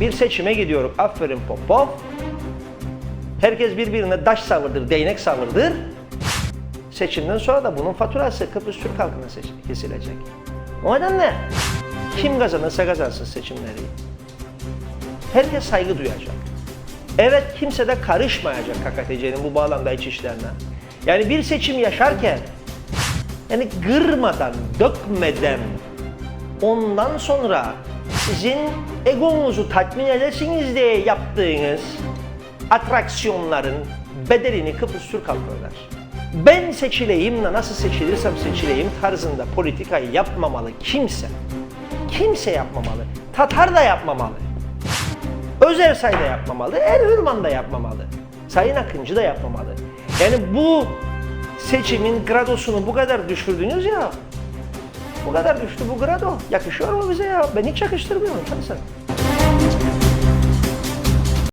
Bir seçime gidiyorum. Aferin Popov. Herkes birbirine daş savurdur, değnek savurdur. Seçimden sonra da bunun faturası Kıbrıs Türk halkına kesilecek. O nedenle kim kazanırsa kazansın seçimleri. Herkes saygı duyacak. Evet kimse de karışmayacak KKTC'nin bu bağlamda iç işlerine. Yani bir seçim yaşarken yani gırmadan, dökmeden ondan sonra sizin egonuzu tatmin edesiniz diye yaptığınız atraksiyonların bedelini Kıbrıs Türk halkı öder. Ben seçileyim de nasıl seçilirsem seçileyim tarzında politikayı yapmamalı kimse. Kimse yapmamalı. Tatar da yapmamalı. Özersay da yapmamalı, Erhürman da yapmamalı. Sayın Akıncı da yapmamalı. Yani bu seçimin gradosunu bu kadar düşürdünüz ya. Bu kadar düştü bu grado. Yakışıyor mu bize ya? Ben hiç yakıştırmıyorum şahsen.